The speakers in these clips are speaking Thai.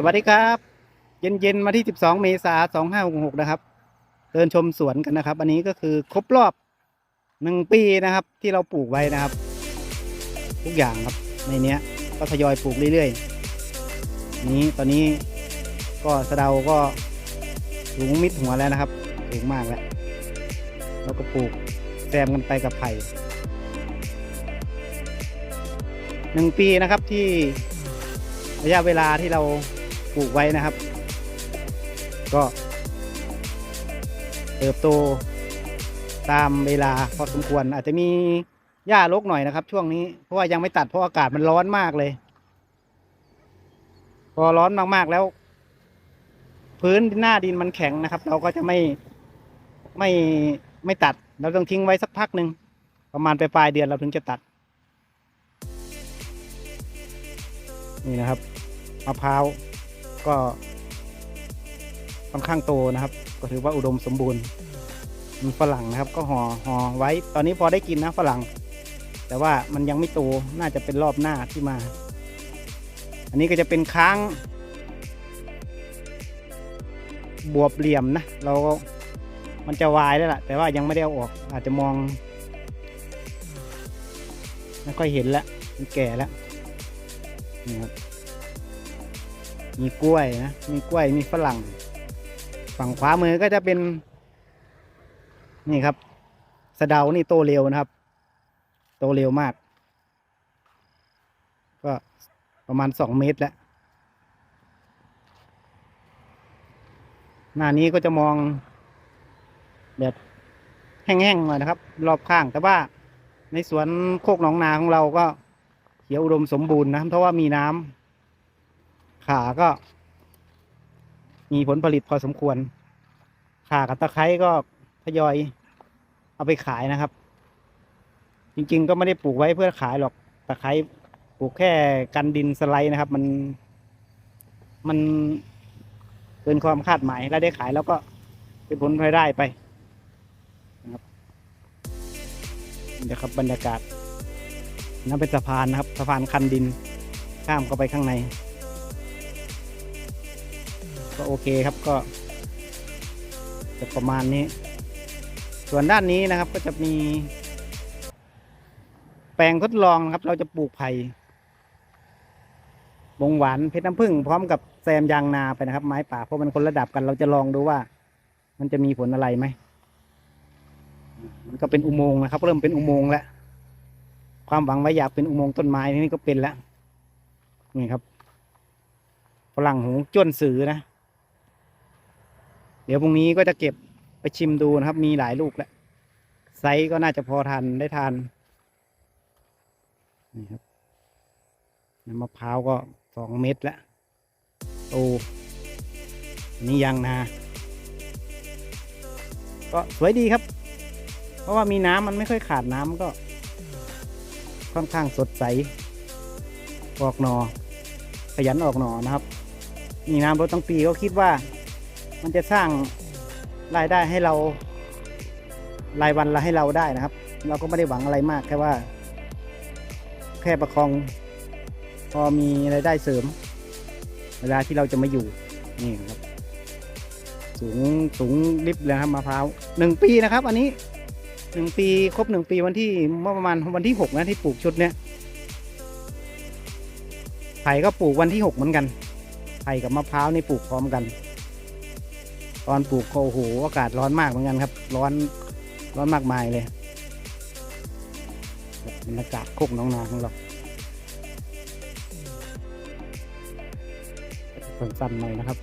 สวัสดีครับ เย็นเย็นๆมาที่ 12 เมษายน 2566 นะครับ เดินชมสวนกันนะครับ อันนี้ก็คือครบรอบหนึ่งปีนะครับ ที่เราปลูกไว้นะครับ ทุกอย่างครับในเนี้ยก็ทยอยปลูกเรื่อยๆ นี้ตอนนี้ก็สะเดาก็สูงมิดหัวแล้วนะครับสูงมากแล้วเราก็ปลูกแซมกันไปกับไผ่หนึ่งปีนะครับที่ระยะเวลาที่เรา ปลูกไว้นะครับ ก็เติบโตตามเวลาพอสมควร อาจจะมีหญ้ารกหน่อยนะครับ ช่วงนี้เพราะว่ายังไม่ตัดเพราะอากาศมันร้อนมากเลย พอร้อนมากๆแล้ว พื้นหน้าดินมันแข็งนะครับ เราก็จะไม่ไม่ไม่ตัด เราต้องทิ้งไว้สักพักหนึ่งประมาณปลายเดือนเราถึงจะตัด นี่นะครับมะพร้าว ก็ค่อนข้างโตนะครับ ก็ถือว่าอุดมสมบูรณ์มีฝรั่งนะครับ ก็ห่อห่อไว้ ตอนนี้พอได้กินนะฝรั่ง แต่ว่ามันยังไม่โตน่าจะเป็นรอบหน้าที่มา อันนี้ก็จะเป็นค้าง บวบเหลี่ยมนะ เราก็มันจะวายแล้วล่ะ แต่ว่ายังไม่ได้เอาออก อาจจะมองไม่ค่อยเห็นแล้วมันแก่แล้วนี่ครับ มีกล้วยนะ มีกล้วย มีฝรั่ง ฝั่งขวามือก็จะเป็น นี่ครับ สะเดานี่โตเร็วนะครับ โตเร็วมาก ก็ประมาณสองเมตรแล้ว หน้านี้ก็จะมอง แบบแห้งๆหน่อยนะครับ รอบข้าง แต่ว่าในสวนโคกหนองนาของเราก็เขียวอุดมสมบูรณ์นะ เพราะว่ามีน้ำ ขาก็ มีผลผลิตพอสมควรขากับตะไคร้ก็ทยอย เอาไปขายนะครับ จริงๆก็ไม่ได้ปลูกไว้เพื่อขายหรอกตะไคร้ปลูกแค่กันดินสไลด์นะครับ มัน มันเกินความคาดหมายแล้วได้ขายแล้วก็เป็นผลพลอยได้ไปนะครับนี่ครับบรรยากาศนั่นเป็นสะพานนะครับ สะพานคันดิน ข้ามเข้าไปข้างใน ก็โอเคครับก็จะประมาณนี้ ส่วนด้านนี้นะครับก็จะมี แปลงทดลองนะครับ เราจะปลูกไผ่บงหวานเพชรน้ำผึ้งพร้อมกับแซมยางนาไปนะครับ ไม้ป่าเพราะมันคนระดับกัน เราจะลองดูว่า มันจะมีผลอะไรไหมมันก็เป็นอุโมงค์นะครับ เริ่มเป็นอุโมงค์แล้วความหวังไว้อยากเป็นอุโมงค์ต้นไม้นี่ก็เป็นแล้วนี่ครับฝรั่งหูจ้วนสือนะ เดี๋ยวพรุ่งนี้ก็จะเก็บไปชิมดูนะครับ มีหลายลูกแล้วไซส์ก็น่าจะพอทานได้ทานนี่ครับน้ำมะพร้าวก็สองเม็ดแล้วโอ้นี่ยางนา ก็สวยดีครับ เพราะว่ามีน้ำมันไม่ค่อยขาดน้ำก็ ค่อนข้างสดใส ออกหนอ ขยันออกหนอนะครับ มีน้ำรดตั้งปีก็คิดว่า มันจะสร้างรายได้ให้เรารายวันละให้เราได้นะครับ เราก็ไม่ได้หวังอะไรมากแค่ว่า แค่ประคอง พอมีรายได้เสริม เวลาที่เราจะมาอยู่นี่ครับสูงสูงลิบเลยครับมะพร้าวหนึ่งปีนะครับ อันนี้หนึ่งปีครบหนึ่งปีวันที่เมื่อประมาณวันที่หกนะที่ปลูกชุดเนี้ยไผ่ก็ปลูกวันที่หกเหมือนกันไผ่กับมะพร้าวนี่ปลูกพร้อมกัน ตอนปลูกก็โอ้โหอากาศร้อนมากเหมือนกันครับ ร้อนร้อนมากมายเลยบรรยากาศโคกน้องนาของเราสั้นๆหน่อยนะครับ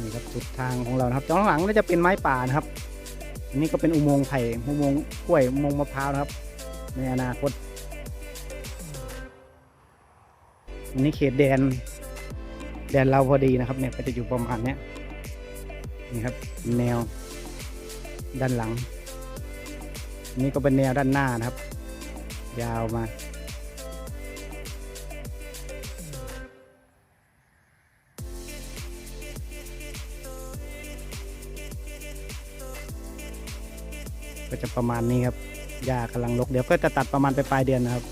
นี่ครับสุดทางของเรานะครับข้างหลังน่าจะเป็นไม้ป่านะครับ อันนี้ก็เป็นอุโมงค์ไผ่อุโมงค์กล้วยอุโมงค์มะพร้าวนะครับ ในอนาคต นนี้เขตแดน แดนเราพอดีนะครับ เนี่ยก็จะอยู่ประมาณเนี้ยนี่ครับ แนว ด้านหลังนนี้ก็เป็นแนวด้านหน้านะครับ ยาวมาก็จะประมาณนี้ครับหญ้ากำลังรกเดี๋ยวก็จะตัดประมาณไปปลายเดือนนะครับ